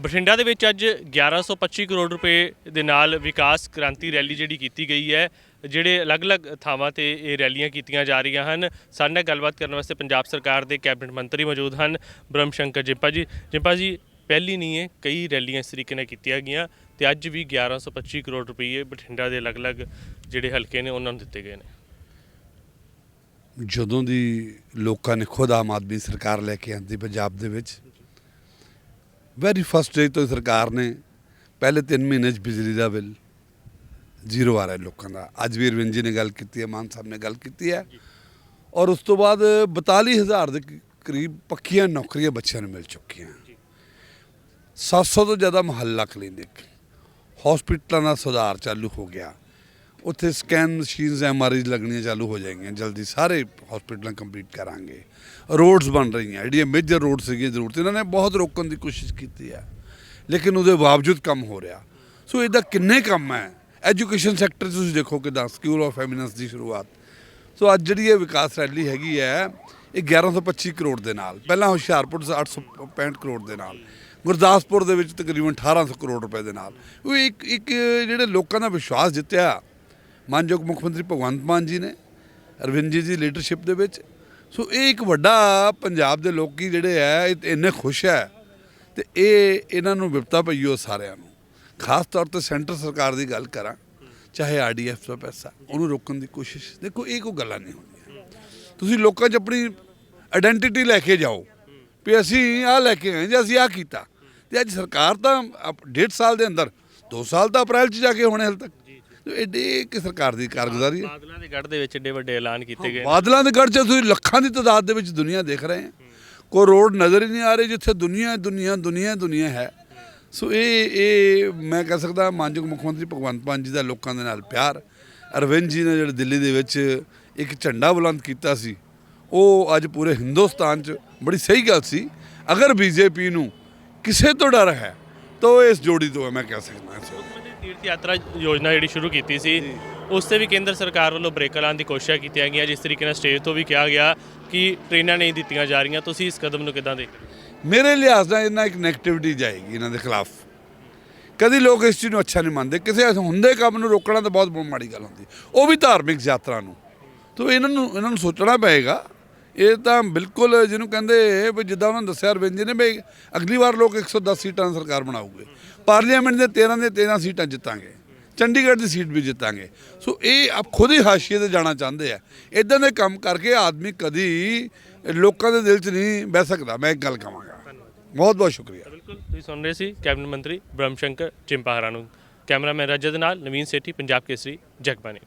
ਬਠਿੰਡਾ ਦੇ ਵਿੱਚ ਅੱਜ 1125 ਕਰੋੜ ਰੁਪਏ ਦੇ ਨਾਲ ਵਿਕਾਸ ਕ੍ਰਾਂਤੀ ਰੈਲੀ ਜਿਹੜੀ ਕੀਤੀ ਗਈ ਹੈ, ਜਿਹੜੇ ਅਲੱਗ-ਅਲੱਗ ਥਾਵਾਂ ਤੇ ਇਹ ਰੈਲੀਆਂ ਕੀਤੀਆਂ ਜਾ ਰਹੀਆਂ ਹਨ। ਸਾਡੇ ਨਾਲ ਗੱਲਬਾਤ ਕਰਨ ਵਾਸਤੇ ਪੰਜਾਬ ਸਰਕਾਰ ਦੇ ਕੈਬਨਿਟ ਮੰਤਰੀ ਮੌਜੂਦ ਹਨ, ਬ੍ਰਹਮ ਸ਼ੰਕਰ ਜਿੰਪਾ ਜੀ। ਜਿੰਪਾ ਜੀ, ਪਹਿਲੀ ਨਹੀਂ ਹੈ, ਕਈ ਰੈਲੀਆਂ ਇਸ ਤਰੀਕੇ ਨਾਲ ਕੀਤੀਆਂ ਗਈਆਂ ਤੇ ਅੱਜ ਵੀ 1125 ਕਰੋੜ ਰੁਪਏ ਬਠਿੰਡਾ ਦੇ ਅਲੱਗ-ਅਲੱਗ ਜਿਹੜੇ ਹਲਕੇ ਨੇ, ਉਹਨਾਂ ਨੂੰ ਦਿੱਤੇ ਗਏ ਨੇ। ਜਦੋਂ ਦੀ ਲੋਕਾਂ ਨੇ ਖੁਦ ਆਮ ਆਦਮੀ ਸਰਕਾਰ ਲੈ ਕੇ ਆਂਦੀ ਪੰਜਾਬ ਦੇ ਵਿੱਚ ਵੈਰੀ ਫਸਟ ਡੇ ਤੋਂ ਸਰਕਾਰ ਨੇ ਪਹਿਲੇ 3 ਮਹੀਨੇ 'ਚ ਬਿਜਲੀ ਦਾ ਬਿੱਲ ਜ਼ੀਰੋ ਆ ਰਿਹਾ ਲੋਕਾਂ ਦਾ। ਅੱਜ ਵੀ ਅਰਵਿੰਦ ਜੀ ਨੇ ਗੱਲ ਕੀਤੀ ਹੈ, ਮਾਨ ਸਾਹਿਬ ਨੇ ਗੱਲ ਕੀਤੀ ਹੈ ਔਰ ਉਸ ਤੋਂ ਬਾਅਦ 42000 ਦੇ ਕਰੀਬ ਪੱਕੀਆਂ ਨੌਕਰੀਆਂ ਬੱਚਿਆਂ ਨੂੰ ਮਿਲ ਚੁੱਕੀਆਂ। 700 ਤੋਂ ਜ਼ਿਆਦਾ ਮੁਹੱਲਾ ਕਲੀਨਿਕ ਹਸਪੀਟਲਾਂ ਦਾ ਸੁਧਾਰ ਚਾਲੂ ਹੋ ਗਿਆ। ਉੱਥੇ ਸਕੈਨ ਮਸ਼ੀਨਸ ਐਮਆਰਆਈ ਲੱਗਣੀਆਂ ਚਾਲੂ ਹੋ ਜਾਏਗੀਆਂ। ਜਲਦੀ ਸਾਰੇ ਹਸਪੀਟਲਾਂ ਕੰਪਲੀਟ ਕਰਾਂਗੇ। ਰੋਡਸ ਬਣ ਰਹੀਆਂ। ਜਿਹੜੀਆਂ ਮੇਜਰ ਰੋਡ ਸੀਗੀਆਂ ਜ਼ਰੂਰਤ ਇਹਨਾਂ ਨੇ ਬਹੁਤ ਰੋਕਣ ਦੀ ਕੋਸ਼ਿਸ਼ ਕੀਤੀ ਹੈ ਲੇਕਿਨ ਉਹਦੇ ਬਾਵਜੂਦ ਕੰਮ ਹੋ ਰਿਹਾ। ਸੋ ਇਹਦਾ ਕਿੰਨੇ ਕੰਮ ਹੈ? ਐਜੂਕੇਸ਼ਨ ਸੈਕਟਰ 'ਚ ਤੁਸੀਂ ਦੇਖੋ ਕਿਦਾਂ। ਸਕੂਲ ਆਫ ਐਮੀਨੈਂਸ ਦੀ ਸ਼ੁਰੂਆਤ। ਸੋ ਅੱਜ ਜਿਹੜੀ ਇਹ ਵਿਕਾਸ ਰੈਲੀ ਹੈਗੀ ਹੈ, ਇਹ 1125 ਕਰੋੜ ਦੇ ਨਾਲ। ਪਹਿਲਾਂ ਹੁਸ਼ਿਆਰਪੁਰ 'ਚ 865 ਕਰੋੜ ਦੇ ਨਾਲ। ਗੁਰਦਾਸਪੁਰ ਦੇ ਵਿੱਚ ਤਕਰੀਬਨ 1800 ਕਰੋੜ ਰੁਪਏ ਦੇ ਨਾਲ। ਉਹ ਇੱਕ ਇੱਕ ਜਿਹੜੇ ਲੋਕਾਂ ਦਾ ਵਿਸ਼ਵਾਸ ਜਿੱਤਿਆ ਮਾਨਯੋਗ ਮੁੱਖ ਮੰਤਰੀ ਭਗਵੰਤ ਮਾਨ ਜੀ ਨੇ, ਅਰਵਿੰਦ ਜੀ ਦੀ ਲੀਡਰਸ਼ਿਪ ਦੇ ਵਿੱਚ। ਸੋ ਇਹ ਇੱਕ ਵੱਡਾ ਪੰਜਾਬ ਦੇ ਲੋਕੀ ਜਿਹੜੇ ਆ ਇੰਨੇ ਖੁਸ਼ ਹੈ ਤੇ ਇਹ ਇਹਨਾਂ ਨੂੰ ਵਿਪਤਾ ਪਈ ਹੋ ਸਾਰਿਆਂ ਨੂੰ। ਖਾਸ ਤੌਰ ਤੇ ਸੈਂਟਰ ਸਰਕਾਰ ਦੀ ਗੱਲ ਕਰਾਂ, ਚਾਹੇ ਆਰਡੀਐਫ ਦਾ ਪੈਸਾ, ਉਹਨੂੰ ਰੋਕਣ ਦੀ ਕੋਸ਼ਿਸ਼। ਦੇਖੋ, ਇਹ ਕੋਈ ਗੱਲਾਂ ਨਹੀਂ ਹੁੰਦੀਆਂ। ਤੁਸੀਂ ਲੋਕਾਂ 'ਚ ਆਪਣੀ ਆਇਡੈਂਟੀਟੀ ਲੈ ਕੇ ਜਾਓ ਵੀ ਅਸੀਂ ਆਹ ਲੈ ਕੇ ਆਏ ਜਾਂ ਅਸੀਂ ਆਹ ਕੀਤਾ। ਤੇ ਅੱਜ ਸਰਕਾਰ ਤਾਂ ਅਪ- ਡੇਢ ਸਾਲ ਦੇ ਅੰਦਰ 2 ਸਾਲ ਤਾਂ ਅਪ੍ਰੈਲ 'ਚ ਜਾ ਕੇ ਹੋਣੇ ਹਾਲ ਤੱਕ। ਐਡੇ ਕਿ ਸਰਕਾਰ ਦੀ ਕਾਰਗੁਜ਼ਾਰੀ ਹੈ? ਬਾਦਲਾਂ ਦੇ ਗੜ੍ਹ ਦੇ ਵਿੱਚ ਏਡੇ ਵੱਡੇ ਐਲਾਨ ਕੀਤੇ ਗਏ। ਬਾਦਲਾਂ ਦੇ ਗੜ੍ਹ 'ਚ ਤੁਸੀਂ ਲੱਖਾਂ ਦੀ ਤਾਦਾਦ ਦੇ ਵਿੱਚ ਦੁਨੀਆ ਦੇਖ ਰਹੇ ਹੈ। ਕੋਈ ਰੋਡ ਨਜ਼ਰ ਹੀ ਨਹੀਂ ਆ ਰਹੀ ਜਿੱਥੇ ਦੁਨੀਆ ਦੁਨੀਆ ਦੁਨੀਆ ਦੁਨੀਆ ਹੈ। ਸੋ ਇਹ ਇਹ ਮੈਂ ਕਹਿ ਸਕਦਾ ਮਾਨਯੋਗ ਮੁੱਖ ਮੰਤਰੀ ਭਗਵੰਤ ਮਾਨ ਜੀ ਦਾ ਲੋਕਾਂ ਦੇ ਨਾਲ ਪਿਆਰ। ਅਰਵਿੰਦ ਜੀ ਨੇ ਜਿਹੜੇ ਦਿੱਲੀ ਦੇ ਵਿੱਚ ਇੱਕ ਝੰਡਾ ਬੁਲੰਦ ਕੀਤਾ ਸੀ ਉਹ ਅੱਜ ਪੂਰੇ ਹਿੰਦੁਸਤਾਨ 'ਚ ਬੜੀ ਸਹੀ ਗੱਲ ਸੀ। ਅਗਰ ਬੀਜੇਪੀ ਨੂੰ ਕਿਸੇ ਤੋਂ ਡਰ ਹੈ ਤਾਂ ਇਸ ਜੋੜੀ ਤੋਂ ਹੈ ਮੈਂ ਕਹਿ ਸਕਦਾ ਇਸ ਮੰਤਰੀ ਤੀਰਥ ਯਾਤਰਾ ਯੋਜਨਾ ਜਿਹੜੀ ਸ਼ੁਰੂ ਕੀਤੀ ਸੀ ਉਸ ਤੇ ਵੀ ਕੇਂਦਰ ਸਰਕਾਰ ਵੱਲੋਂ ਬ੍ਰੇਕ ਲਾਉਣ ਦੀ ਕੋਸ਼ਿਸ਼ਾਂ ਕੀਤੀਆਂ ਗਈਆਂ ਜਿਸ ਤਰੀਕੇ ਨਾਲ ਸਟੇਜ ਤੋਂ ਵੀ ਕਿਹਾ ਗਿਆ ਕਿ ਟ੍ਰੇਨਾਂ ਨਹੀਂ ਦਿੱਤੀਆਂ ਜਾ ਰਹੀਆਂ ਤੁਸੀਂ ਇਸ ਕਦਮ ਨੂੰ ਕਿਦਾਂ ਦੇਖਦੇ ਹੋ ਮੇਰੇ ਲਿਹਾਜ਼ ਨਾਲ ਇਹਨਾਂ ਇੱਕ ਨੈਗੇਟਿਵਿਟੀ ਜਾਏਗੀ ਇਹਨਾਂ ਦੇ ਖਿਲਾਫ ਕਦੀ ਲੋਕ ਇਸ ਚੀਜ਼ ਨੂੰ ਅੱਛਾ ਨਹੀਂ ਮੰਨਦੇ ਕਿਸੇ ਹੁੰਦੇ ਕੰਮ ਨੂੰ ਰੋਕਣਾ ਤਾਂ ਬਹੁਤ ਮਾੜੀ ਗੱਲ ਹੁੰਦੀ ਉਹ ਵੀ ਧਾਰਮਿਕ ਯਾਤਰਾ ਨੂੰ ਤੋ ਇਹਨਾਂ ਨੂੰ ਇਹਨਾਂ ਨੂੰ ਸੋਚਣਾ ਪਏਗਾ ਇਹ ਤਾਂ ਬਿਲਕੁਲ ਜਿਹਨੂੰ ਕਹਿੰਦੇ, ਵੀ ਜਿੱਦਾਂ ਉਹਨਾਂ ਨੇ ਦੱਸਿਆ ਅਰਵਿੰਦ ਨੇ ਵੀ ਅਗਲੀ ਵਾਰ ਲੋਕ 110 ਸੀਟਾਂ ਦੀ ਸਰਕਾਰ ਬਣਾਉਗੇ ਪਾਰਲੀਮੈਂਟ ਦੇ 13 ਦੇ 13 ਸੀਟਾਂ ਜਿੱਤਾਂਗੇ। ਚੰਡੀਗੜ੍ਹ ਦੀ ਸੀਟ ਵੀ ਜਿੱਤਾਂਗੇ। ਸੋ ਇਹ ਆਪ ਖੁਦ ਹੀ ਹਾਸ਼ੀਏ ਤੇ ਜਾਣਾ ਚਾਹੁੰਦੇ ਆ। ਇਦਾਂ ਦੇ ਕੰਮ ਕਰਕੇ ਆਦਮੀ ਕਦੀ ਲੋਕਾਂ ਦੇ ਦਿਲ 'ਚ ਨਹੀਂ ਬਹਿ ਸਕਦਾ। ਮੈਂ ਇੱਕ ਗੱਲ ਕਹਾਂਗਾ। ਬਹੁਤ ਬਹੁਤ ਸ਼ੁਕਰੀਆ। ਬਿਲਕੁਲ, ਤੁਸੀਂ ਸੁਣ ਰਹੇ ਸੀ ਕੈਬਨਿਟ ਮੰਤਰੀ ਬ੍ਰਹਮ ਸ਼ੰਕਰ ਚਿੰਪਾਹਰਾ ਨੂੰ। ਕੈਮਰਾਮੈਨ ਰਜਤ ਨਾਲ ਨਵੀਨ ਸੇਠੀ, ਪੰਜਾਬ ਕੇਸਰੀ ਜਗਬਾਨੀ